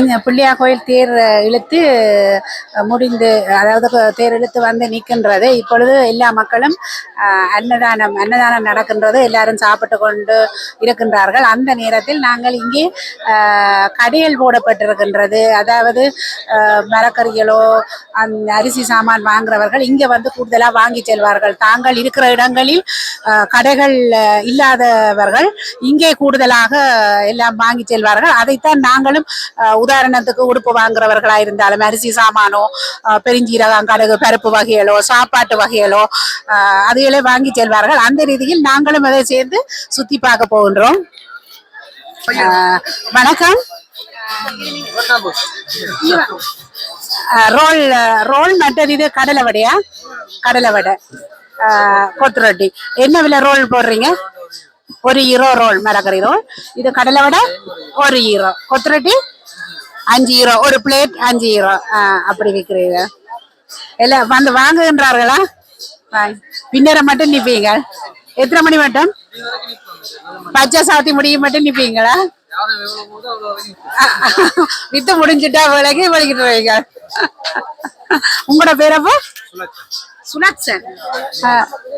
இந்த பிள்ளையார் கோயில் தேர் இழுத்து முடிந்து அதாவது தேர் இழுத்து வந்து நிற்கின்றது இப்பொழுது எல்லா மக்களும் அன்னதானம் அன்னதானம் நடக்கின்றது. எல்லாரும் சாப்பிட்டு கொண்டு இருக்கின்றார்கள். அந்த நேரத்தில் நாங்கள் இங்கே கடையில் கடைகள் போடப்பட்டிருக்கின்றது. அதாவது மரக்கறிகளோ அந் அரிசி சாமான் வாங்குறவர்கள் இங்கே வந்து கூடுதலாக வாங்கி செல்வார்கள். தாங்கள் இருக்கிற இடங்களில் கடைகள் இல்லாதவர்கள் இங்கே கூடுதலாக எல்லாம் வாங்கி செல்வார்கள். அதைத்தான் நாங்களும் உதாரணத்துக்கு உடுப்பு வாங்குறவர்களா இருந்தாலும் அரிசி சாமானோ பெருஞ்சீரகம் கடுகு பருப்பு வகைகளோ சாப்பாட்டு வகைகளோ அஹ், வாங்கி செல்வார்கள். அந்த ரீதியில் நாங்களும் அதை சேர்ந்து சுத்தி பார்க்க போகின்றோம். வணக்கம். ரோல் ரோல் மற்றது இது கடலை வடையா கடலை வடை கொத்து ரொட்டி என்ன விலை ரோல் போடுறீங்க? ஒரு ஹீரோ ரோல் மிளகரி ரோல். இது கடலை வடை ஒரு ஹீரோ கொத்து ரொட்டி அஞ்சு ஹீரோ ஒரு பிளேட் அஞ்சு ஹீரோ அப்படி விற்கிறீங்க எல்லாம் வந்து வாங்குகின்றார்களா? பின்னரை மட்டும் நிற்பீங்க எத்தனை மணி மட்டும்? பச்சை சாத்தி முடியும் மட்டும் நிற்பீங்களா வித்து முடிஞ்சுட்டா விலகி வலிக்கிட்டு வைங்க உங்களோட பேர் அப்போ? சுனக்சன் ஆ,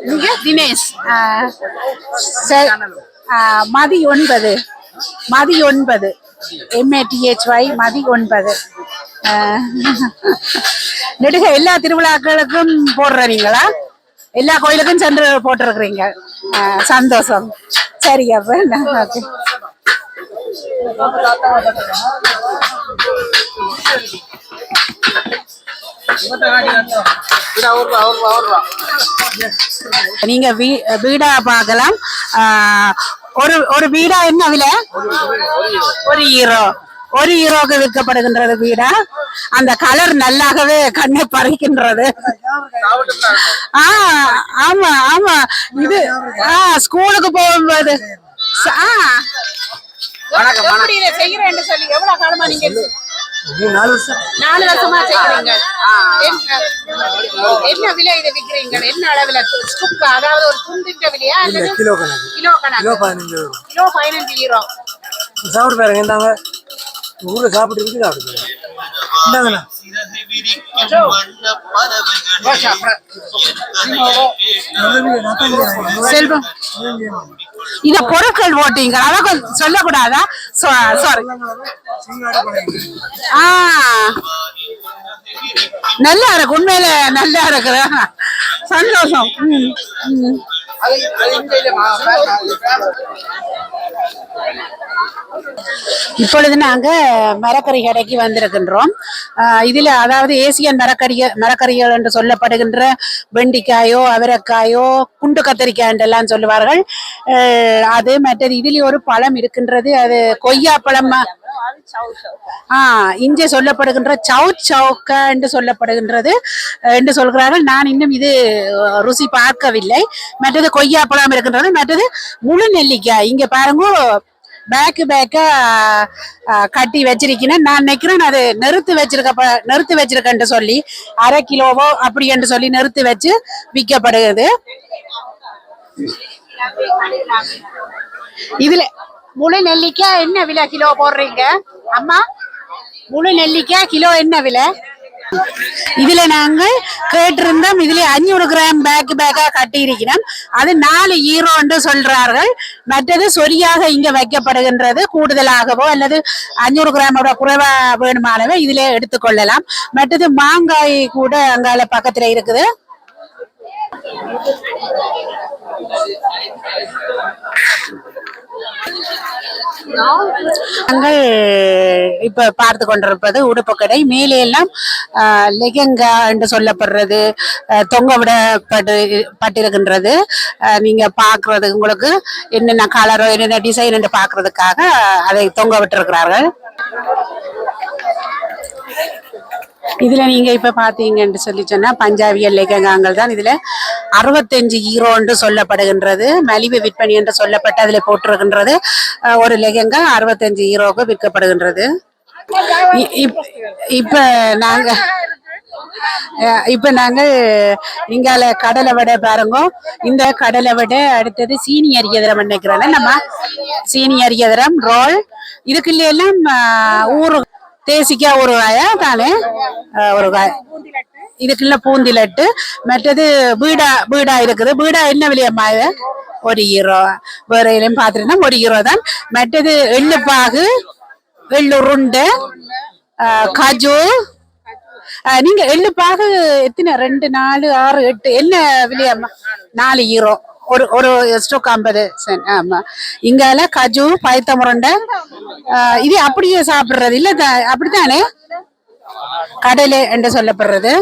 நீங்க? தினேஷ். ஆ, சரி. ஆ, மதி ஒன்பது. மதி ஒன்பது. எம்ஏடிஹெச்ஒய் மதி ஒன்பது. நெடுக எல்லா திருவிழாக்களுக்கும் போடுறீங்களா எல்லா கோயிலுக்கும் சென்று போட்டிருக்கிறீங்க. சந்தோஷம். சரி அப்ப. ஓகே. நீங்க வீ- வீடா பார்க்கலாம். ஆஹ், ஒரு ஒரு வீடா என்ன விலை? ஒரு ஹீரோ ஒரு ஹீரோக்கு விற்கப்படுகின்றது வீடா? அந்த கலர் நல்லாகவே கண்ணை பறிக்கின்றது. ஆ ஆமா ஆமா. இது ஆ ஸ்கூலுக்கு போகும்போது. ஆ. செய்யறேன்னு சொல்லி எவ்வளவு காலமா நீங்க நாலு வருஷமா. செய்யறீங்க என்ன- என்ன விலை இதை விக்கிறீங்க? என்ன அளவுல ஸ்குப் அதாவது ஒரு துண்டிட்ட விலையா? அல்லது கிலோ கணக்கு. கிலோ கணக்கு. கிலோ பதினஞ்சு ரூபா கிலோ பதினஞ்சு ஹீரோ சாப்பிட்டு பாருங்க இந்தாங்க. ஊர்ல சாப்பிட்டு இருக்கு சாப்பிட்டு பாருங்க. இந்தாங்கண்ணா செல்வம். இத பொருட்கள் போட்டீங்க. அதான் சொல்லக்கூடாதா? சாரி ஆ. நல்லா இருக்கு. உண்மையில நல்லா இருக்கு. சந்தோஷம். உம் உம் இப்பொழுது நாங்க மரக்கறி கடைக்கு வந்திருக்கின்றோம். இதில் இதுல அதாவது ஏசியன் மரக்கறி மரக்கறிகள் என்று சொல்லப்படுகின்ற வெண்டிக்காயோ அவரைக்காயோ குண்டு கத்தரிக்காய் என்றெல்லாம் சொல்லுவார்கள். அது மற்றது இதில் ஒரு பழம் இருக்கின்றது. அது கொய்யா பழம் இங்கே சொல்லப்படுகின்ற சவு சவுக்க என்று சொல்லப்படுகின்றது. என்று சொல்கிறார்கள். நான் இன்னும் இது ருசி பார்க்கவில்லை. மற்றது கொய்யா பழம் இருக்கின்றது. மற்றது முழு நெல்லிக்காய். இங்க பாருங்க பேக்கு பேக்கா கட்டி வச்சிருக்கேன் நான் நினைக்கிறேன் அது நிறுத்து வச்சிருக்க நிறுத்து வச்சிருக்கேன்னு சொல்லி அரை கிலோவோ அப்படி என்று சொல்லி நிறுத்தி வச்சு விற்கப்படுகிறது. இதுல முழு நெல்லிக்காய் என்ன விலை கிலோ போடுறீங்க? அம்மா முழு நெல்லிக்காய் கிலோ என்ன விலை? இதுல நாங்கள் கேட்டிருந்தோம் இதுல அஞ்சூறு கிராம் பேக் பேக்கா கட்டி இருக்கிறோம் அது நாலு ஈரோன்னு சொல்றார்கள். மற்றது சொரியாக இங்க வைக்கப்படுகின்றது கூடுதலாகவோ அல்லது அஞ்சூறு கிராமோட குறைவா வேணுமானவே இதுல எடுத்துக்கொள்ளலாம் மற்றது மாங்காய் கூட அங்கால பக்கத்துல இருக்குது. நாங்கள் இப்ப பார்த்து கொண்டிருப்பது உடுப்பு கடை மேலே எல்லாம் லெகங்கா என்று சொல்லப்படுறது தொங்க விடப்பட்டு பட்டிருக்கின்றது. நீங்க பாக்குறது உங்களுக்கு என்னென்ன கலரோ என்னென்ன டிசைன் என்று பாக்குறதுக்காக அதை தொங்க விட்டிருக்கிறார்கள். இதுல நீங்க இப்ப பாத்தீங்கன்னு சொல்லி சொன்னா பஞ்சாபியல் லெகங்காங்கள் தான் இதுல அறுபத்தஞ்சு ஈரோ என்று சொல்லப்படுகின்றது மலிவு விற்பனை என்று சொல்லப்பட்டு அதுல போட்டிருக்கின்றது. ஒரு லெகங்கா அறுபத்தஞ்சு ஈரோவுக்கு விற்கப்படுகின்றது. இ- இப்- இப்ப நாங்க இப்ப நாங்கள் இங்கால கடலை வடை பாருங்க. இந்த கடலை வடை அடுத்தது சீனி அரியதரம் நினைக்கிறேன் நம்ம சீனி அரியதரம் ரோல். இதுக்குள்ள எல்லாம் ஊரு தேசிக்காய் ஒரு காயா தானே ஒரு காய். இதுக்குள்ள பூந்திலட்டு. மற்றது பீடா பீடா இருக்குது. பீடா என்ன விலையம்மா இது? ஒரு ஹீரோ வேற எதுவும் பார்த்துருந்தா ஒரு ஹீரோ தான். மற்றது எள்ளுப்பாகு எள்ளுருண்டு காஜு. நீங்க எள்ளுப்பாகு எத்தனை? ரெண்டு நாலு ஆறு எட்டு. என்ன விலையம்மா நாலு ஹீரோ ஒரு ஒரு ஸ்டோக் ஐம்பது சென்ட் ஆமா. இங்கால கஜு பயத்த முரண்டை இது அப்படியே சாப்பிடுறது. இல்ல அப்படித்தானே? கடலை என்று சொல்லப்படுறது.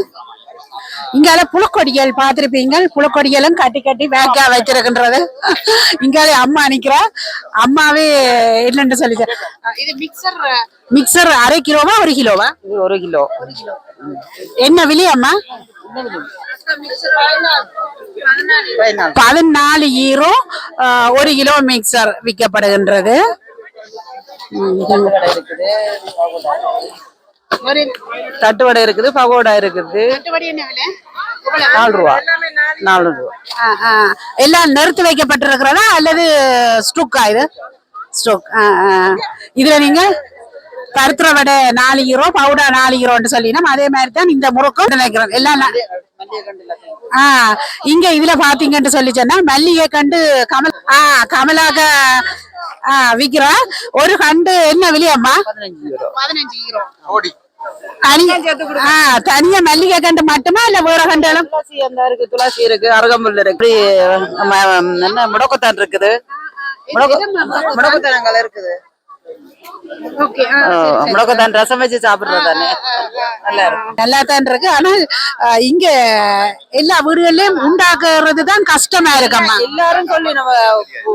இங்கால புலக்கொடிகள் பார்த்திருப்பீங்க புலக்கொடிகளும் கட்டி கட்டி வேக்கா வச்சிருக்கின்றது இங்கால அம்மா நிக்கிறா அம்மாவே என்னன்னு சொல்லி இது மிக்சர் மிக்சர் அரை கிலோவா ஒரு கிலோவா? ஒரு கிலோ. என்ன விலை அம்மா? பதினாலு. ஈரோ ஒரு கிலோ மிக்சர் விற்கப்படுகின்றது. தட்டுவடை இருக்குது பகோடா இருக்குது. நாலு ரூபா நாலு. ரூபா ஆ, ஆ. எல்லாம் நிறுத்தி வைக்கப்பட்டிருக்கிறதா அல்லது ஸ்டூக்கா இது? ஸ்டூக் இதுல நீங்க கருத்துற வடை நாலு கிலோ பவுடா நாலு கிலோன்னு சொல்லினோம் அதே மாதிரி தான் இந்த முறுக்கும் நினைக்கிறோம் எல்லாம் நா- ஆ இங்க இதுல பாத்தீங்கன்னு சொல்லி சொன்னா மல்லிகை கண்டு கமல் ஆ கமலாக ஆ விக்கிறா ஒரு கண்டு என்ன விலையம்மா? தனியா மல்லிகை கண்டு மட்டுமா இல்ல வேற கண்டாலும் துளசி அந்த இருக்கு துளசி இருக்கு அருகம்புல் இருக்கு. என்ன முடக்கத்தான் இருக்குது. முடக்க- முடக்கத்தானங்கள் இருக்குது. முடக்கத்தான் ரசம் வச்சு சாப்பிடுறது தானே? நல்லா இருக்கும். நல்லா தான் இருக்கு. ஆனா இங்க எல்லா வீடுகள்லயும் உண்டாக்குறது தான் கஷ்டமா இருக்கம்மா எல்லாரும் சொல்லி நம்ம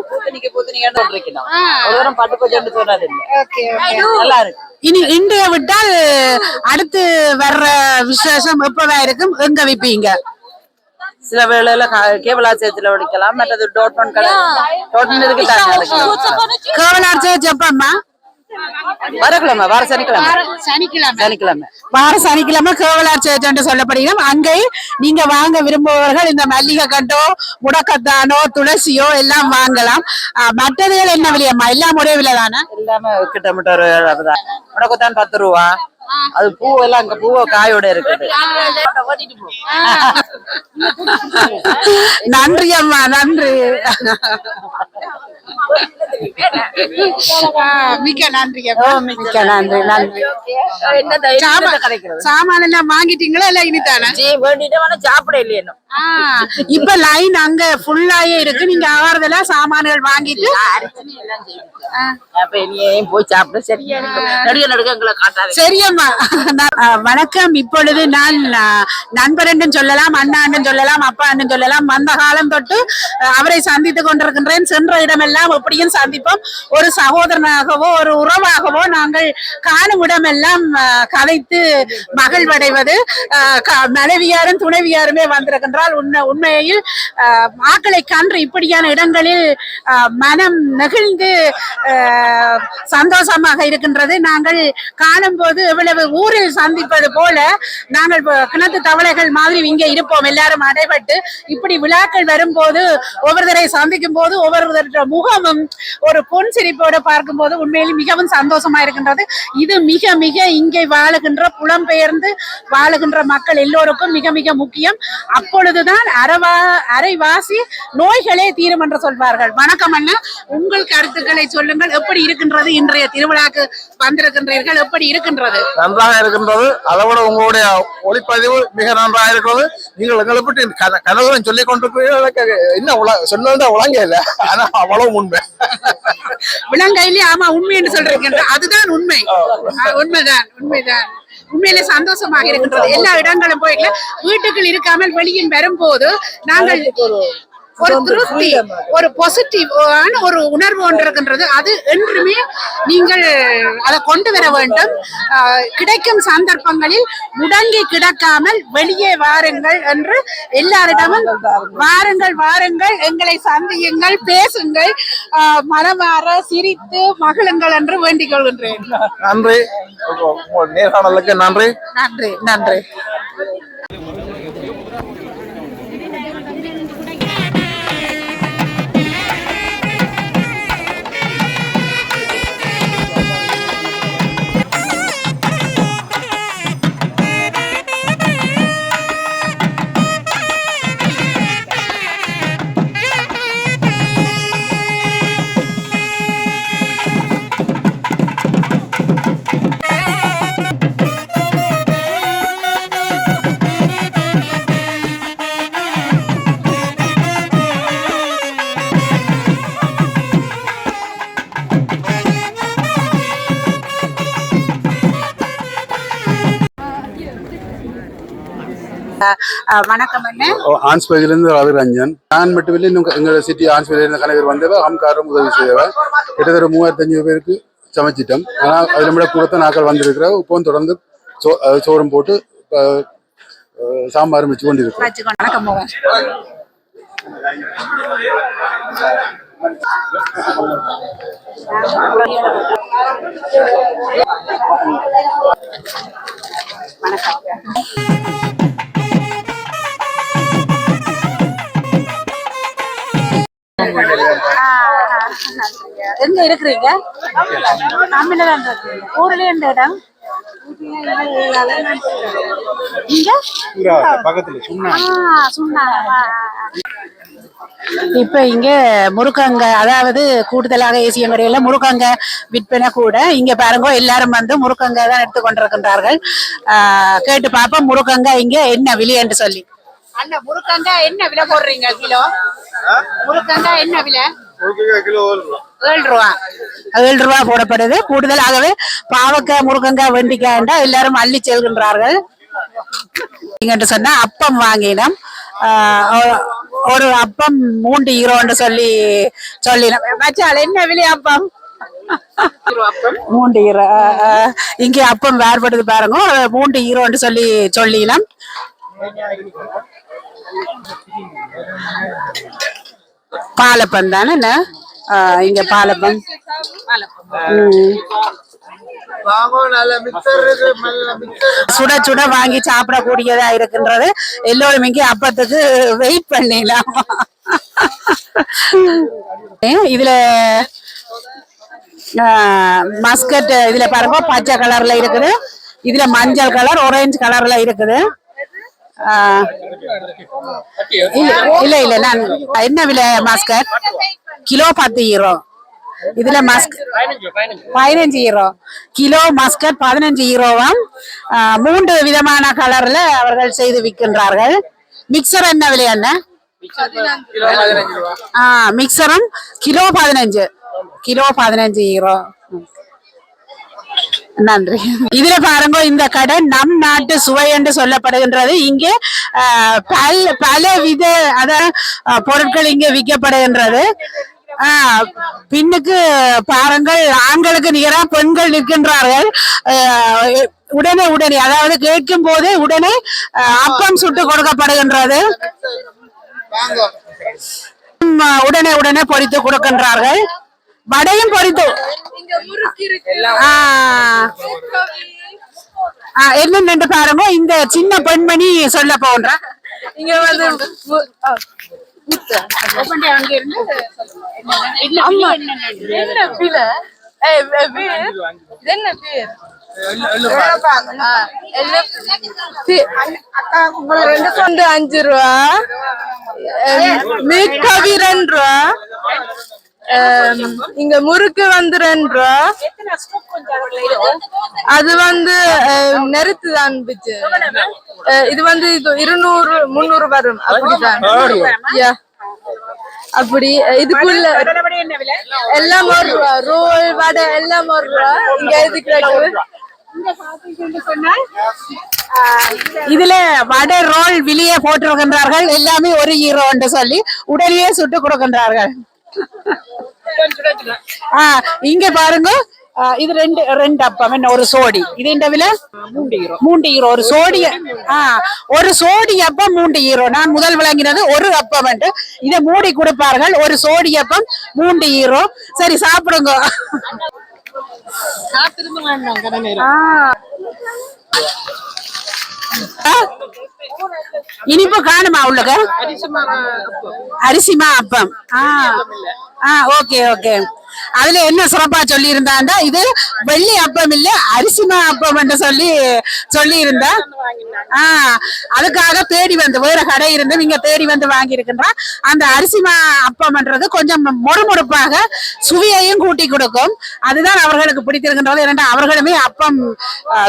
பூத்தணிக்கு பூத்தணிக்கான்னு சொல்லிருக்கணும் பட்டு பச்சை சொன்னது இல்ல நல்லா இருக்கு. இனி இன்றைய விட்டால் அடுத்து வர்ற விசேஷம் எப்பவா இருக்கும்? எங்க விப்பீங்க? சில வேளையில கா- கேபிள் ஆசிரியத்துல ஒடிக்கலாம் மற்றது டோட்மன் கடை டோட்மன் இருக்கு தானே கேவலார்ச்சே ஜப்பம்மா வரக்கிழமை வர சனிக்கிழமை. சனிக்கிழமை. சனிக்கிழமை. வார சனிக்கிழமை கேவலார் சேர்ச் என்று சொல்லப்படுகிறோம் அங்கே நீங்க வாங்க விரும்புபவர்கள் இந்த மல்லிகை கண்டோ முடக்கத்தானோ துளசியோ எல்லாம் வாங்கலாம். மற்றதுகள் என்ன விலையம்மா? எல்லாம் ஒரே விலை தானே எல்லாமே கிட்டத்தட்ட ஒரு அதுதான் முடக்கத்தான் பத்து ரூபா. அது பூ எல்லாம் அங்க பூவ காயோட இருக்குது. நன்றி அம்மா நன்றி. ஆ, மிக்க நன்றி மிக்க நன்றி நன்றி. சாமா- சாமான் எல்லாம் வாங்கிட்டீங்களா இல்ல வேண்டிட்டு சாப்பிட இல்லையா ஆ, இப்ப லைன் அங்க ஃபுல்லாயே இருக்கு. நீங்க ஆவறதெல்லாம் சாமான்கள் வாங்கிட்டு ஆ, அப்ப நீ ஏன் போய் சாப்பிட. சரியா நடுக நடுக எங்களை காட்டாது சரியம்மா வணக்கம். இப்பொழுது நான் நண்பர் என்றும் சொல்லலாம் அண்ணா என்றும் சொல்லலாம் அப்பா அண்ணன் சொல்லலாம். அந்த காலம் தொட்டு அவரை சந்தித்துக் கொண்டிருக்கின்றேன். சென்ற இடமெல்லாம் எப்படியும் சந்திப்போம். ஒரு சகோதரனாகவோ ஒரு உறவாகவோ நாங்கள் காணும் இடமெல்லாம் கதைத்து மகிழ்வடைவது. மனைவியாரும் துணைவியாருமே வந்திருக்கின்றால் உண்மை உண்மையில் மாக்களை கன்று இப்படியான இடங்களில் மனம் நெகிழ்ந்து சந்தோஷமாக இருக்கின்றது. நாங்கள் காணும்போது எவ்வளவு ஊரில் சந்திப்பது போல நாங்கள் கிணத்து தவளைகள் மாதிரி இங்கே இருப்போம். எல்லாரும் அடைபட்டு இப்படி விழாக்கள் வரும்போது ஒவ்வொருத்தரை சந்திக்கும் போது ஒவ்வொருத்தருடைய முகமும் ஒரு பொன் சிரிப்போடு பார்க்கும்போது உண்மையிலும் மிகவும் சந்தோஷமா இருக்கின்றது. இது மிக மிக இங்கே வாழுகின்ற புலம்பெயர்ந்து வாழுகின்ற மக்கள் எல்லோருக்கும் மிக மிக முக்கியம். அப்பொழுதுதான் அறவா அரைவாசி நோய்களே தீரும் என்று சொல்வார்கள். வணக்கம் அண்ணா. உங்கள் கருத்துக்களை சொல்லுங்கள். எப்படி இருக்கின்றது? இன்றைய திருவிழாக்கு வந்திருக்கின்றீர்கள். எப்படி இருக்கின்றது? நன்றாக இருக்கின்றது. அதை விட உங்களுடைய ஒளிப்பதிவு மிக நன்றாக இருக்கிறது. நீங்கள் எங்களை பற்றி கன- கனவுடன் சொல்லிக் கொண்டிருக்கிறீர்கள். எனக்கு என்ன உல சொன்னது உலங்க இல்லை. ஆனா அவ்வளவு உண்மை. விலங்கையிலே ஆமா உண்மை என்று சொல்றீங்க அதுதான் உண்மை. உண்மைதான் உண்மைதான். உண்மையிலே சந்தோஷமாக இருக்கின்றது. எல்லா இடங்களும் போயிட்டு வீட்டுக்குள் இருக்காமல் வெளியில் வரும்போது நாங்கள் ஒரு திருப்தி ஒரு பாசிட்டிவான ஒரு உணர்வு ஒன்று இருக்கின்றது அது என்றுமே நீங்கள் அதை கொண்டு வர வேண்டும். கிடைக்கும் சந்தர்ப்பங்களில் முடங்கி கிடக்காமல் வெளியே வாருங்கள் என்று எல்லாரிடமும் வாருங்கள் வாருங்கள் எங்களை சந்தியுங்கள் பேசுங்கள். மனமாற சிரித்து மகிழுங்கள் என்று வேண்டிக் கொள்கின்றேன். நன்றி. நேர்காணலுக்கு நன்றி. நன்றி நன்றி. வணக்கம் ஆன்ஸ்பேஜிலிருந்து ரவிரஞ்சன் நான் மட்டும் இல்லை இன்னும் எங்கள் சிட்டி ஆன்ஸ்பேஜில் இருந்த கணவர் வந்தவ ஹம்காரும் உதவி செய்தவ கிட்டத்தட்ட மூவாயிரத்தி அஞ்சூறு பேருக்கு சமைச்சிட்டோம். ஆனால் அதில் விட கொடுத்த நாட்கள் வந்திருக்கிற இப்போ தொடர்ந்து சோ சோறும் போட்டு சாம்பாரும் வச்சு கொண்டிருக்கிறோம். வணக்கம். எங்க இருக்கிறீங்க? தமிழ்ல தான் இருக்கீங்க ஊர்ல எந்த இடம். இப்ப இங்க முருக்கங்க அதாவது கூடுதலாக ஏசியங்கரையில முருக்கங்க விற்பனை கூட. இங்க பாருங்க எல்லாரும் வந்து முருக்கங்க தான் எடுத்து கொண்டிருக்கின்றார்கள் ஆஹ் கேட்டு பாப்போம் முருக்கங்க இங்க என்ன விலை என்று சொல்லி. அண்ணா முருக்கங்க என்ன விலை போடுறீங்க கிலோ? முருக்கங்க என்ன விலை? ஏழு ரூபா. ஏழு ரூபா. போடப்படுது. கூடுதலாகவே பாவக்காய் முருக்கங்காய் வெண்டிக்காய்ண்டா எல்லாரும் அள்ளி செல்கின்றார்கள். என்று சொன்னா அப்பம் வாங்கினோம். ஒரு அப்பம் மூன்று ஈரோன்னு சொல்லி சொல்லினோம். மச்சால் என்ன விலை அப்பம்? மூன்று ஈரோ இங்கே அப்பம் வேறுபடுது பாருங்க. மூன்று ஈரோன்னு சொல்லி சொல்லினோம். பாலப்பம் தானே இங்க பாலப்பம். சுட சுட வாங்கி சாப்பிடக்கூடியதா இருக்குன்றது எல்லோரும் இங்கே அப்பத்துக்கு வெயிட் பண்ணிடலாம் இதுல மஸ்கட் இதுல பாருங்க பச்சை கலர்ல இருக்குது. இதுல மஞ்சள் கலர் ஆரஞ்சு கலர்ல இருக்குது. இல்ல இல்ல இல்ல நான் என்ன விலை மஸ்கட் கிலோ பத்து ஈரோ இதுல மஸ்க் பதினஞ்சு ஈரோ கிலோ மஸ்கட் பதினஞ்சு ஈரோவாம் ஆஹ் மூன்று விதமான கலர்ல அவர்கள் செய்து விற்கின்றார்கள் மிக்சர் என்ன விலை என்ன ஆ மிக்சரும் கிலோ பதினஞ்சு கிலோ பதினஞ்சு ஈரோ நன்றி. இதுல பாருங்க இந்த கடை நம் நாட்டு சுவை என்று சொல்லப்படுகின்றது. இங்கே பல பல வித அத பொருட்கள் இங்கே விற்கப்படுகின்றது. பின்னுக்கு பாருங்கள் ஆண்களுக்கு நிகரா பெண்கள் நிற்கின்றார்கள். உடனே உடனே அதாவது கேட்கும் போதே உடனே அப்பம் சுட்டு கொடுக்கப்படுகின்றது. உடனே உடனே பொரித்து கொடுக்கின்றார்கள். வடையும் பொரித்து. ஆ, என்னன்னு பாருங்க. இந்த சின்ன பெண்மணி சொல்ல போன்ற. இங்க வந்து என்ன என்ன பேர் அஞ்சு ரூபா. மீட் கவி ரெண்டு ரூபா. இங்க முறுக்கு வந்து ரெண்டு ரூபா அது வந்து நெருத்து தான் பிச்சு. இது வந்து இது இருநூறு முந்நூறு வரும். அப்படிதான். அப்படி இதுக்குள்ள எல்லாம் ஒரு ரூபா. ரோல் வடை எல்லாம் ஒரு ரூபா. இங்க எதுக்கு இதுல வடை ரோல் வெளியே போட்டிருக்கின்றார்கள். எல்லாமே ஒரு ஹீரோ என்று சொல்லி உடனே சுட்டு கொடுக்கின்றார்கள். ஆ, இங்க பாருங்க. இது ரெண்டு ரெண்டு அப்பம். என்ன ஒரு சோடி. இது இந்த விலை? மூன்று ஹீரோ ஒரு சோடி ஆ ஒரு சோடி அப்பம் மூன்று ஹீரோ நான் முதல் விளங்கினது ஒரு அப்பம் என்று. இதை மூடி கொடுப்பார்கள். ஒரு சோடி அப்பம் மூன்று ஹீரோ சரி சாப்பிடுங்க. ஆ. இனிப்பு காணுமா உள்ளுக்கு? அரிசிமா அப்பம். ஆ. Okay okay. அதுல என்ன சிறப்பா சொல்லி இருந்தாண்டா இது வெள்ளி அப்பம் இல்ல அரிசிமா அப்பம் என்று சொல்லி சொல்லி இருந்தா ஆ அதுக்காக தேடி வந்து வேற கடை இருந்து நீங்க தேடி வந்து வாங்கி இருக்கின்றா அந்த அரிசிமா அப்பம்ன்றது கொஞ்சம் மொறுமொறுப்பாக சுவையையும் கூட்டி கொடுக்கும். அதுதான் அவர்களுக்கு பிடித்திருக்கின்றது. ஏனென்றா அவர்களுமே அப்பம்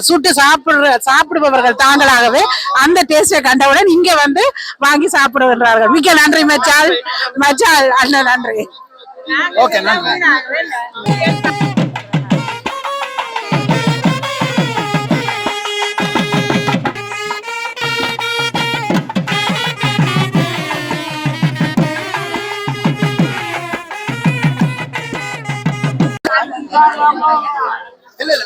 சுட்டு சாப்பிடுற சாப்பிடுபவர்கள் தாங்களாகவே அந்த டேஸ்டை டேஸ்டை கண்டவுடன் இங்க வந்து வாங்கி சாப்பிடுகின்றார்கள். மிக்க நன்றி மச்சால் மச்சால் அண்ணன் நன்றி. ஓகே நன்றி. இல்ல இல்ல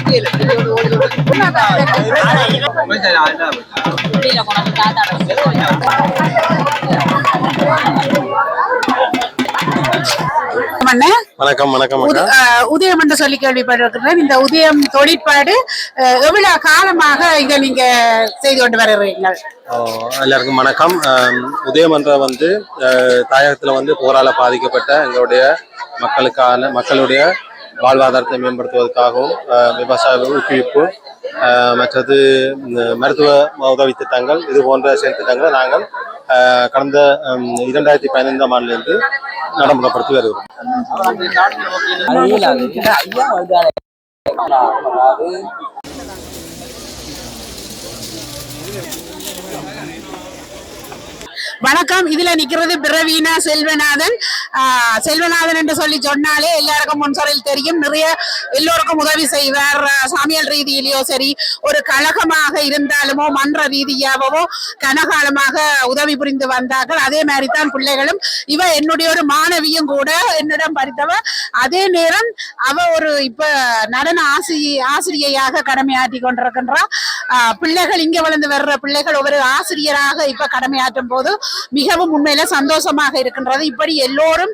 அக்கா. அஹ், உதயம் என்று சொல்லி கேள்விப்பட்டிருக்கிறேன். இந்த உதயம் தொழிற்பாடு எவ்வளவு காலமாக இதை நீங்க செய்து கொண்டு வருகிறீர்கள்? எல்லாருக்கும் வணக்கம். ஆம், உதயமன்ற வந்து தாயகத்துல வந்து போரால பாதிக்கப்பட்ட எங்களுடைய மக்களுக்கான மக்களுடைய வாழ்வாதாரத்தை மேம்படுத்துவதற்காகவும் அஹ், விவசாய ஊக்குவிப்பு மற்றது மருத்துவ உதவி திட்டங்கள் இது போன்ற செயல் திட்டங்களை நாங்கள் கடந்த இரண்டாயிரத்தி பதினைந்தாம் ஆண்டிலிருந்து நடைமுறைப்படுத்தி வருகிறோம். வணக்கம். இதுல நிக்கிறது பிரவீனா செல்வநாதன். செல்வநாதன் என்று சொல்லி சொன்னாலே எல்லாருக்கும் முன்சொலில் தெரியும். நிறைய எல்லோருக்கும் உதவி செய்வார். சாமியல் ரீதியிலேயோ சரி ஒரு கழகமாக இருந்தாலுமோ மன்ற ரீதியாகவோ கனகாலமாக உதவி புரிந்து வந்தார்கள். அதே மாதிரி தான் பிள்ளைகளும். இவ என்னுடைய ஒரு மாணவியும் கூட என்னிடம் படித்தவ அதே நேரம் அவ ஒரு இப்ப நடன ஆசி ஆசிரியையாக கடமையாற்றி கொண்டிருக்கின்றா. பிள்ளைகள் இங்க வளர்ந்து வர்ற பிள்ளைகள் ஒரு ஆசிரியராக இப்ப கடமையாற்றும் போது மிகவும் உண்மையில சந்தோஷமாக இருக்கின்றது. இப்படி எல்லோரும்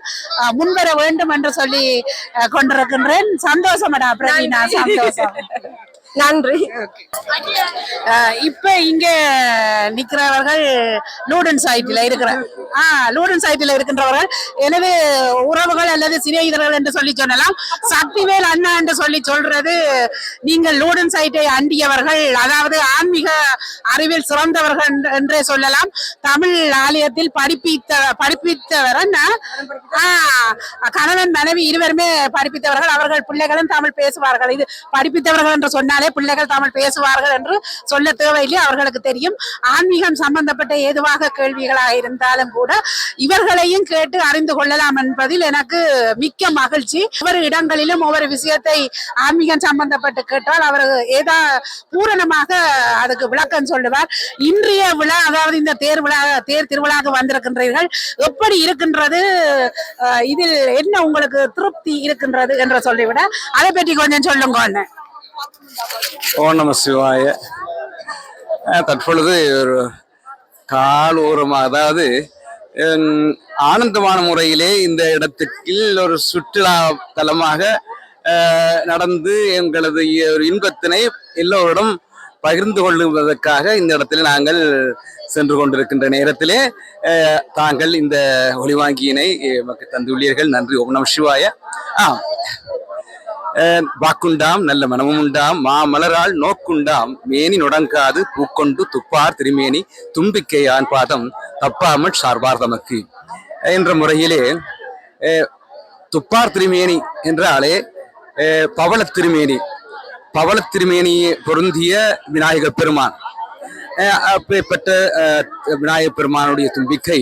முன்வர வேண்டும் என்று சொல்லி கொண்டிருக்கின்றேன். சந்தோஷமடா பிரவீனா சந்தோஷம். நன்றி. இப்ப இங்க நிக்கிறவர்கள் லூடன் சைட்டில் இருக்கிற ஆ லூடன் சைட்டில் இருக்கின்றவர்கள். எனவே உறவுகள் அல்லது சிநேகிதர்கள் என்று சொல்லி சொல்லலாம். சக்திவேல் அண்ணா என்று சொல்லி சொல்றது நீங்கள் லூடன் சைட்டை அண்டியவர்கள் அதாவது ஆன்மீக அறிவில் சிறந்தவர்கள் என்று- என்றே சொல்லலாம். தமிழ் ஆலயத்தில் படிப்பித்த படிப்பித்தவர் கணவன் மனைவி இருவருமே படிப்பித்தவர்கள். அவர்கள் பிள்ளைகளும் தமிழ் பேசுவார்கள். இது படிப்பித்தவர்கள் என்று சொன்னாலே பிள்ளைகள் தமிழ் பேசுவார்கள் என்று சொல்ல தேவையில்லை. அவர்களுக்கு தெரியும். ஆன்மீகம் சம்பந்தப்பட்ட ஏதுவாக கேள்விகளாக இருந்தாலும் கூட இவர்களையும் கேட்டு அறிந்து கொள்ளலாம் என்பதில் எனக்கு மிக்க மகிழ்ச்சி. ஒவ்வொரு இடங்களிலும் ஒவ்வொரு விஷயத்தை ஆன்மீகம் சம்பந்தப்பட்டு கேட்டால் அவர் ஏதா பூரணமாக அதுக்கு விளக்கம் சொல்லுவார். இன்றைய விழா அதாவது இந்த தேர் விழா தேர் திருவிழாக்கு வந்திருக்கின்றீர்கள். எப்படி இருக்கின்றது? இதில் என்ன உங்களுக்கு திருப்தி இருக்கின்றது என்று சொல்லிவிட அதை பற்றி கொஞ்சம் சொல்லுங்க ஓ நம சிவாய. தற்பொழுது ஒரு கால் ஓரமாக அதாவது ஆனந்தமான முறையிலே இந்த இடத்துக்கு ஒரு சுற்றுலா தலமாக நடந்து எங்களது ஒரு இன்பத்தினை எல்லோரிடம் பகிர்ந்து கொள்வதற்காக இந்த இடத்துல நாங்கள் சென்று கொண்டிருக்கின்ற நேரத்திலே தாங்கள் இந்த ஒளிவாங்கியினை எமக்கு தந்துள்ளீர்கள். நன்றி. ஓம் நம சிவாய. ஆ. வாக்குண்டாம் நல்ல மனமும் உண்டாம் மாமலரால் நோக்குண்டாம் மேனி நுடங்காது பூக்கொண்டு துப்பார் திருமேனி தும்பிக்கையான் பாதம் தப்பாமல் சார்பார் தமக்கு என்ற முறையிலே துப்பார் திருமேனி என்றாலே பவள பவளத் திருமேனி பவளத் திருமேனியை பொருந்திய விநாயகப் பெருமான் அஹ், அப்பேற்பட்ட அஹ், பெருமானுடைய தும்பிக்கை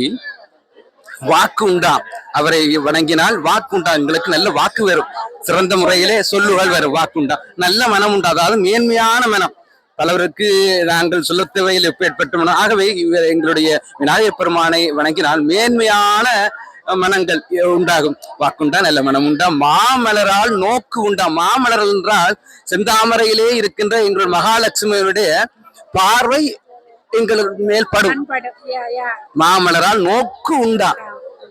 வாக்கு உண்டாம் அவரை வணங்கினால் வாக்கு உண்டா எங்களுக்கு நல்ல வாக்கு வரும். சிறந்த முறையிலே சொல்லுகள் வரும். வாக்கு உண்டா நல்ல மனம் உண்டா அதாவது மேன்மையான மனம். பலவருக்கு நாங்கள் சொல்ல தேவையில் ஏற்பட்ட மனம். ஆகவே இவர் எங்களுடைய விநாயகப் பெருமானை வணங்கினால் மேன்மையான மனங்கள் உண்டாகும். வாக்குண்டா நல்ல மனம் உண்டா மாமலரால் நோக்கு உண்டா. மாமலர் என்றால் செந்தாமரையிலே இருக்கின்ற எங்களுடைய மகாலட்சுமியுடைய பார்வை எங்களுக்கு மேல் படும் மாமலரால் நோக்கு உண்டா?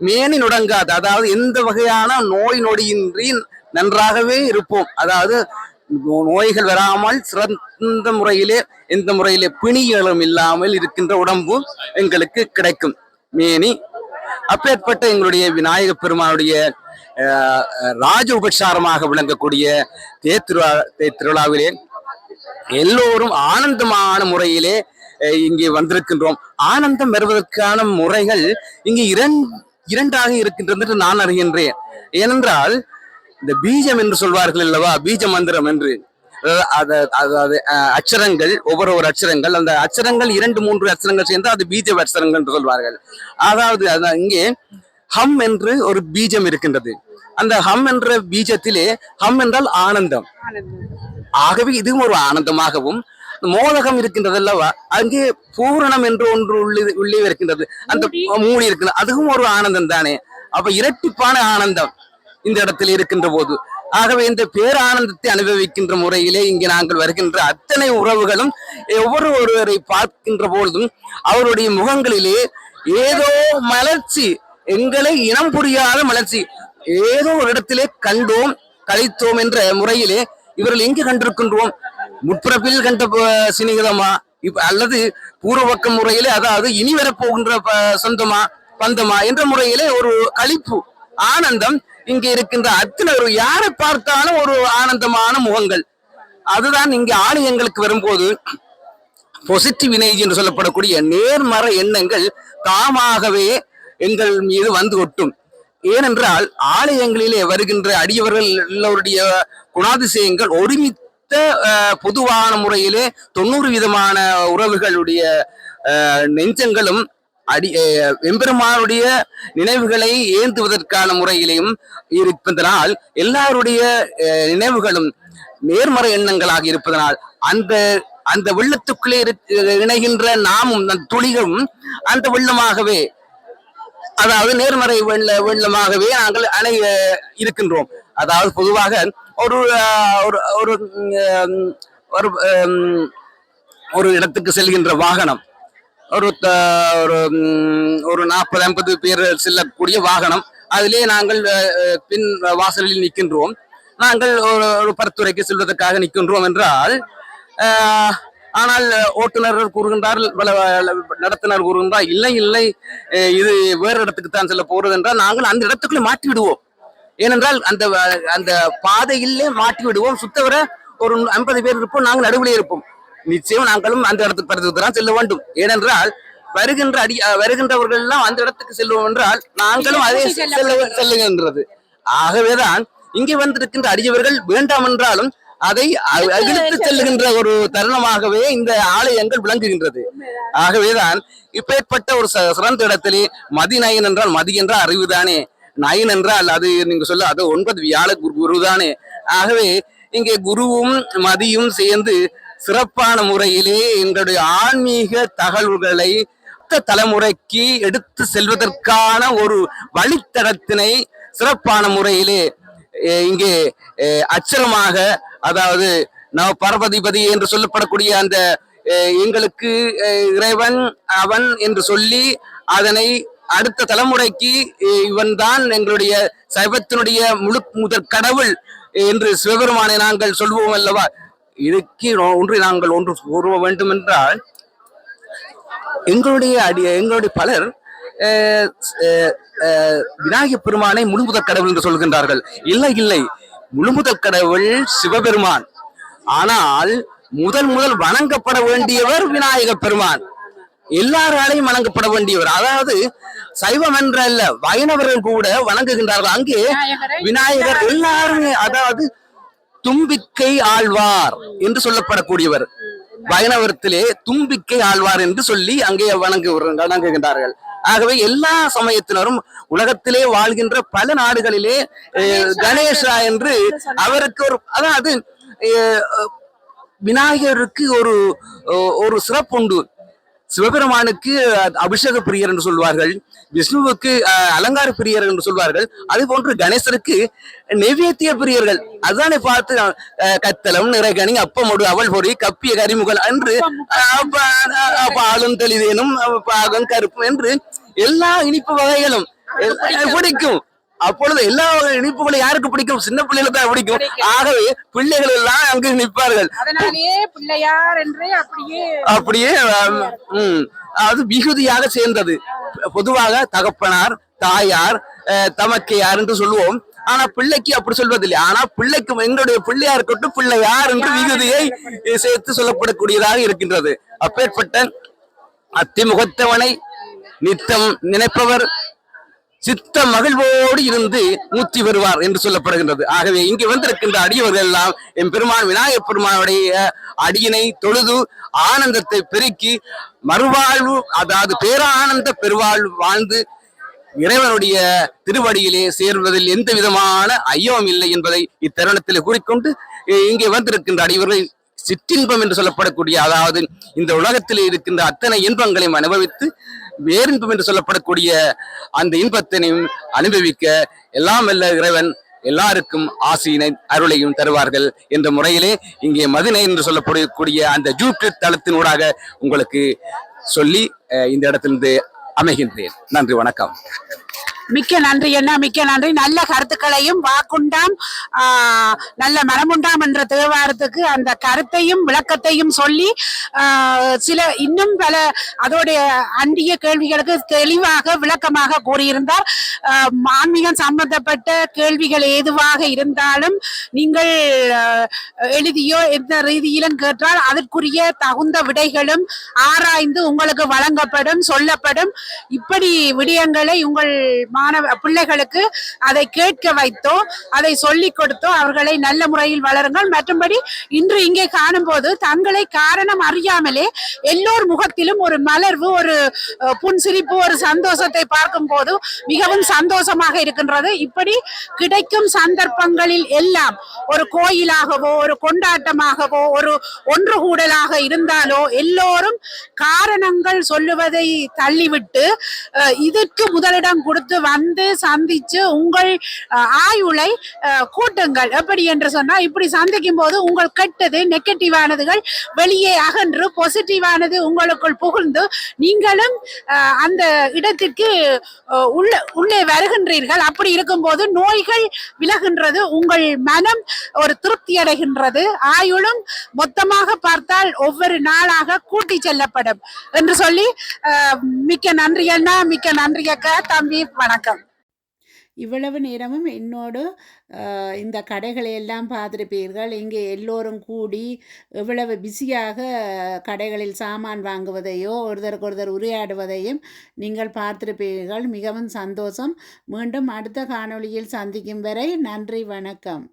மேனி நுடங்காது. அதாவது எந்த வகையான நோய் நொடியின்றி நன்றாகவே இருப்போம். அதாவது நோய்கள் வராமல் சிறந்த முறையிலே எந்த முறையிலே பிணிகளும் இல்லாமல் இருக்கின்ற உடம்பு எங்களுக்கு கிடைக்கும். மேனி அப்பேற்பட்ட எங்களுடைய விநாயக பெருமானுடைய ராஜ உபசாரமாக விளங்கக்கூடிய தேர் திருவிழா தேர் திருவிழாவிலே எல்லோரும் ஆனந்தமான முறையிலே இங்கே வந்திருக்கின்றோம். ஆனந்தம் பெறுவதற்கான முறைகள் இங்கே இரண்டு இரண்டாக இருக்கின்றது என்று நான் அறிகின்றேன். ஏனென்றால் இந்த பீஜம் என்று சொல்வார்கள் அல்லவா? பீஜ மந்திரம் என்று. அதாவது அச்சரங்கள் ஒவ்வொரு ஒரு அச்சரங்கள். அந்த அச்சரங்கள் இரண்டு மூன்று அச்சரங்கள் சேர்ந்து அது பீஜ அச்சரங்கள் என்று சொல்வார்கள். அதாவது அது இங்கே ஹம் என்று ஒரு பீஜம் இருக்கின்றது. அந்த ஹம் என்ற பீஜத்திலே ஹம் என்றால் ஆனந்தம். ஆகவே இதுவும் ஒரு ஆனந்தமாகவும் மோதகம் இருக்கின்றது அல்லவா அங்கே பூரணம் என்று ஒன்று உள்ளே உள்ளே இருக்கின்றது. அந்த மூடி. இருக்கிறது அதுவும் ஒரு ஆனந்தம் தானே. அப்ப இரட்டிப்பான ஆனந்தம் இந்த இடத்தில் இருக்கின்ற போது. ஆகவே இந்த பேரானந்தத்தை அனுபவிக்கின்ற முறையிலே இங்கே நாங்கள் வருகின்ற அத்தனை உறவுகளும் ஒவ்வொரு ஒருவரை பார்க்கின்ற பொழுதும் அவருடைய முகங்களிலே ஏதோ மலர்ச்சி எங்களை இனம் புரியாத மலர்ச்சி ஏதோ ஒரு இடத்திலே கண்டோம் கழித்தோம் என்ற முறையிலே இவர்கள் எங்கு கண்டிருக்கின்றோம்? முற்பிறப்பில் கண்ட ப- சிநேகிதமா? இப்ப அல்லது பூர்வபக்க முறையிலே அதாவது இனி வரப்போகின்ற ப- சொந்தமா பந்தமா என்ற முறையிலே ஒரு கழிப்பு ஆனந்தம் இங்கே இருக்கின்ற அத்தனை ஒரு யாரை பார்த்தாலும் ஒரு ஆனந்தமான முகங்கள். அதுதான் இங்கே ஆலயங்களுக்கு வரும்போது பொசிட்டிவ் எனர்ஜி என்று சொல்லப்படக்கூடிய நேர்மறை எண்ணங்கள் தாமாகவே எங்கள் மீது வந்து ஒட்டும். ஏனென்றால் ஆலயங்களிலே வருகின்ற அடியவர்கள் எல்லோருடைய குணாதிசயங்கள் ஒருமித்த பொதுவான முறையிலே தொண்ணூறு விதமான உறவுகளுடைய நெஞ்சங்களும் அடி எம்பெருமானுடைய நினைவுகளை ஏந்துவதற்கான முறையிலையும் இருப்பதனால் எல்லாருடைய நினைவுகளும் நேர்மறை எண்ணங்களாக இருப்பதனால் அந்த அந்த வெள்ளத்துக்குள்ளே இரு- இணைகின்ற நாமும் அந்த துளிகளும் அந்த வெள்ளமாகவே அதாவது நேர்மறை வெள்ள வெள்ளமாகவே நாங்கள் அணை இருக்கின்றோம். அதாவது பொதுவாக ஒரு ஒரு ஒரு ஒரு இடத்துக்கு செல்கின்ற வாகனம். ஒரு ஒரு ஒரு நாற்பது ஐம்பது பேர் செல்லக்கூடிய வாகனம். அதிலே நாங்கள் பின் வாசலில் நிற்கின்றோம் நாங்கள் ஒரு ஒரு பரித்துறைக்கு செல்வதற்காக நிற்கின்றோம் என்றால் ஆனால் ஓட்டுநர்கள் கூறுகின்றார் வல- நடத்துனர் கூறுகின்றார் இல்லை இல்லை இது வேறு இடத்துக்கு தான் செல்ல போகிறது என்றால் நாங்கள் அந்த இடத்துக்குள்ளே மாற்றி விடுவோம் ஏனென்றால் அந்த அந்த பாதையிலே மாட்டி விடுவோம் சுத்தவர ஒரு ஐம்பது பேர் இருப்போம் நாங்கள் நடுவிலே இருப்போம். நிச்சயம் நாங்களும் அந்த இடத்துக்கு படத்துக்கு தான் செல்ல வேண்டும். ஏனென்றால் வருகின்ற அடி வருகின்றவர்கள் எல்லாம் அந்த இடத்துக்கு செல்வோம் என்றால் நாங்களும் அதே செல்ல செல்லுகின்றது. ஆகவேதான் இங்கே வந்திருக்கின்ற அடியவர்கள் வேண்டாம் என்றாலும் அதை அகிழ்த்து செல்லுகின்ற ஒரு தருணமாகவே இந்த ஆலயங்கள் விளங்குகின்றது. ஆகவேதான் இப்பேற்பட்ட ஒரு சிறந்த இடத்திலே மதி நயன் என்றால் மதி என்றால் அறிவுதானே நயன் என்றால் அது நீங்க சொல்ல அது ஒன்பது வியாழ குரு குருதானே ஆகவே இங்கே குருவும் மதியும் சேர்ந்து சிறப்பான முறையிலே எங்களுடைய ஆன்மீக தகவல்களை அடுத்த தலைமுறைக்கு எடுத்து செல்வதற்கான ஒரு வழித்தடத்தினை சிறப்பான முறையிலே இங்கே அச்சலமாக அச்சரமாக அதாவது நவ பரபதிபதி என்று சொல்லப்படக்கூடிய அந்த எங்களுக்கு இறைவன் அவன் என்று சொல்லி அதனை அடுத்த தலைமுறைக்கு இவன் தான் எங்களுடைய சைவத்தினுடைய முழு முதற் கடவுள் என்று சிவபெருமானை நாங்கள் சொல்வோம் அல்லவா? இதுக்கு ஒன்று நாங்கள் ஒன்று கூற வேண்டும் என்றால் எங்களுடைய அடி எங்களுடைய பலர் விநாயகப் பெருமானை முழுமுதற் கடவுள் என்று சொல்கின்றார்கள். இல்லை இல்லை. முழுமுதற் கடவுள் சிவபெருமான். ஆனால் முதல் முதல் வணங்கப்பட வேண்டியவர் விநாயகப் பெருமான். எல்லாராலையும் வணங்கப்பட வேண்டியவர். அதாவது சைவம் என்ற அல்ல வைணவர்கள் கூட வணங்குகின்றார்கள். அங்கே விநாயகர் எல்லாருமே அதாவது தும்பிக்கை ஆழ்வார் என்று சொல்லப்படக்கூடியவர். வைணவத்திலே தும்பிக்கை ஆழ்வார் என்று சொல்லி அங்கே வணங்கு வணங்குகின்றார்கள். ஆகவே எல்லா சமயத்தினரும் உலகத்திலே வாழ்கின்ற பல நாடுகளிலே கணேசா என்று அவருக்கு ஒரு அதாவது விநாயகருக்கு ஒரு ஒரு சிறப்புண்டு. சிவபெருமானுக்கு அபிஷேக பிரியர் என்று சொல்வார்கள் விஷ்ணுவுக்கு அலங்கார பிரியர் என்று சொல்வார்கள். அது போன்று கணேசருக்கு நெவேத்திய பிரியர்கள். அதுதானே பார்த்து அஹ், கத்தலம் நிறைகனி அப்பமொடு அவள் பொறி கப்பிய கரிமுகல் என்று அஹ், பாலும் தெளிதேனும் பாகம் கருப்பும் என்று எல்லா இனிப்பு வகைகளும் பிடிக்கும். அப்பொழுது எல்லா இனிப்புகளும் யாருக்கு பிடிக்கும்? சின்ன பிள்ளைகளுக்கு தான் பிடிக்கும். ஆகவே பிள்ளைகள் எல்லாம் அங்கு நிற்பார்கள். அப்படியே அது மிகுதியாக சேர்ந்தது. பொதுவாக தகப்பனார் தாயார் தமக்கையார் என்று சொல்லுவோம். ஆனா பிள்ளைக்கு அப்படி சொல்வதில்லை. ஆனா பிள்ளைக்கு எங்களுடைய பிள்ளையா இருக்கட்டும் பிள்ளையார் என்று மிகுதியை சேர்த்து சொல்லப்படக்கூடியதாக இருக்கின்றது. அப்பேற்பட்ட அத்திமுகத்தவனை நித்தம் நினைப்பவர். சித்த மகிழ்வோடு இருந்து ஊற்றி வருவார் என்று சொல்லப்படுகின்றது. ஆகவே இங்கு வந்திருக்கின்ற அடியவர்கள் எல்லாம் என் பெருமான் விநாயகப் பெருமானுடைய அடியினை தொழுது ஆனந்தத்தை பெருக்கி மறுவாழ்வு அதாவது பேரானந்த பெருவாழ்வு வாழ்ந்து இறைவனுடைய திருவடியிலே சேர்வதில் எந்த விதமான ஐயமும் இல்லை என்பதை இத்தருணத்தில் கூறிக்கொண்டு இங்கே வந்திருக்கின்ற அடிவர்கள் சிற்றின்பம் என்று சொல்லப்படக்கூடிய அதாவது இந்த உலகத்தில் இருக்கின்ற அத்தனை இன்பங்களையும் அனுபவித்து வேறின்பம் என்று சொல்லப்படக்கூடிய அந்த இன்பத்தினையும் அனுபவிக்க எல்லாம் வல்ல இறைவன் எல்லாருக்கும் ஆசையினை அருளையும் தருவார்கள் என்ற முறையிலே இங்கே மதினை என்று சொல்லப்படக்கூடிய அந்த யூடியூப் தளத்தினூடாக உங்களுக்கு சொல்லி இந்த இடத்திலிருந்து அமைகின்றேன். நன்றி வணக்கம். மிக்க நன்றி என்ன மிக்க நன்றி. நல்ல கருத்துக்களையும் வாக்குண்டாம் நல்ல மனமுண்டாம் என்ற தேவாரத்துக்கு அந்த கருத்தையும் விளக்கத்தையும் சொல்லி சில இன்னும் பல அதோடைய அண்டிய கேள்விகளுக்கு தெளிவாக விளக்கமாக கூறியிருந்தார். ஆன்மீகம் சம்பந்தப்பட்ட கேள்விகள் ஏதுவாக இருந்தாலும் நீங்கள் எழுதியோ எந்த ரீதியிலும் கேட்டால் அதற்குரிய தகுந்த விடைகளும் ஆராய்ந்து உங்களுக்கு வழங்கப்படும் சொல்லப்படும். இப்படி விடயங்களை உங்கள் மாணவ பிள்ளைகளுக்கு அதை கேட்க வைத்தோ அதை சொல்லிக் கொடுத்தோ அவர்களை நல்ல முறையில் வளருங்கள். மற்றும்படி இன்று இங்கே காணும் போது தங்களை காரணம் அறியாமலே எல்லோர் முகத்திலும் ஒரு மலர்வு ஒரு புன்சிரிப்பு ஒரு சந்தோஷத்தை பார்க்கும் போது மிகவும் சந்தோஷமாக இருக்கின்றது. இப்படி கிடைக்கும் சந்தர்ப்பங்களில் எல்லாம் ஒரு கோயிலாகவோ ஒரு கொண்டாட்டமாகவோ ஒரு ஒன்று கூடலாக இருந்தாலோ எல்லோரும் காரணங்கள் சொல்லுவதை தள்ளிவிட்டு இதற்கு முதலிடம் கொடுத்து வந்து சந்திச்சு உங்கள் ஆயுளை கூட்டுங்கள். எப்படி என்று சொன்னால் இப்படி சந்திக்கும் போது உங்கள் கெட்டது நெகட்டிவானதுகள் வெளியே அகன்று பாசிட்டிவானது உங்களுக்குள் புகுந்து நீங்களும் அந்த இடத்திற்கு உள்ள உள்ளே வருகின்றீர்கள். அப்படி இருக்கும்போது நோய்கள் விலகின்றது உங்கள் மனம் ஒரு திருப்தி அடைகின்றது. ஆயுளும் மொத்தமாக பார்த்தால் ஒவ்வொரு நாளாக கூட்டி செல்லப்படும். என்று சொல்லி மிக்க நன்றி அண்ணா மிக்க நன்றி அக்கா தம்பி வணக்கம். இவ்வளவு நேரமும் என்னோடு இந்த கடைகளை எல்லாம் பார்த்துருப்பீர்கள். இங்கே எல்லோரும் கூடி எவ்வளவு பிஸியாக கடைகளில் சாமான் வாங்குவதையோ ஒருத்தருக்கு ஒருத்தர் உரையாடுவதையும் நீங்கள் பார்த்திருப்பீர்கள். மிகவும் சந்தோஷம். மீண்டும் அடுத்த காணொளியில் சந்திக்கும் வரை நன்றி வணக்கம்.